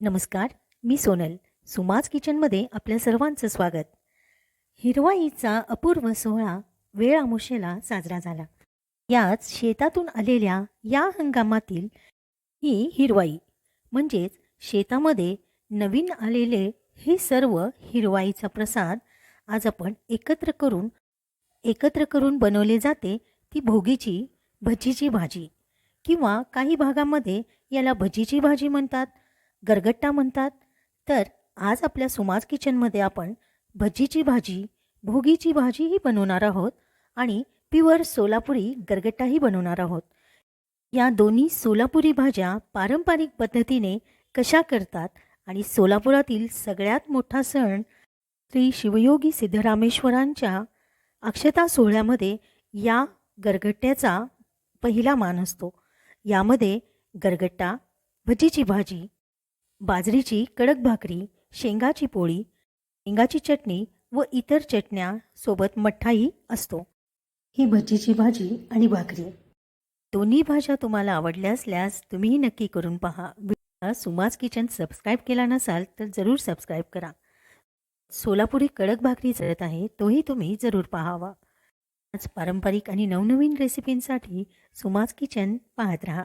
नमस्कार मी सोनल. सुमाज किचनमध्ये आपल्या सर्वांचं स्वागत. हिरवाईचा अपूर्व सोहळा वेळ आमुषेला साजरा झाला. याच शेतातून आलेल्या या हंगामातील ही हिरवाई म्हणजेच शेतामध्ये नवीन आलेले हे सर्व हिरवाईचा प्रसाद आज आपण एकत्र करून एकत्र करून बनवले जाते ती भोगीची भजीची भाजी किंवा काही भागामध्ये याला भजीची भाजी म्हणतात. गरगट्टा म्हणतात. तर आज आपल्या सुमाज किचनमध्ये आपण भजीची भाजी भोगीची भाजीही बनवणार आहोत आणि प्युअर सोलापुरी गरगट्टाही बनवणार आहोत. या दोन्ही सोलापुरी भाज्या पारंपरिक पद्धतीने कशा करतात आणि सोलापुरातील सगळ्यात मोठा सण श्री शिवयोगी सिद्धरामेश्वरांच्या अक्षता सोहळ्यामध्ये या गरगट्ट्याचा पहिला मान असतो. यामध्ये गरगट्टा भजीची भाजी बाजरीची कडक भाकरी शेंगाची पोळी शेंगाची चटणी व इतर चटण्या सोबत मठ्ठाही असतो. ही भजीची भाजी आणि भाकरी. दोन्ही भाज्या तुम्हाला आवडल्या असल्यास तुम्हीही नक्की करून पहा. सुमास सुमाज किचन सबस्क्राईब केला नसाल तर जरूर सबस्क्राईब करा. सोलापुरी कडक भाकरी चढत आहे तोही तुम्ही जरूर पाहावा. आज पारंपरिक आणि नवनवीन रेसिपींसाठी सुमाज किचन पाहत राहा.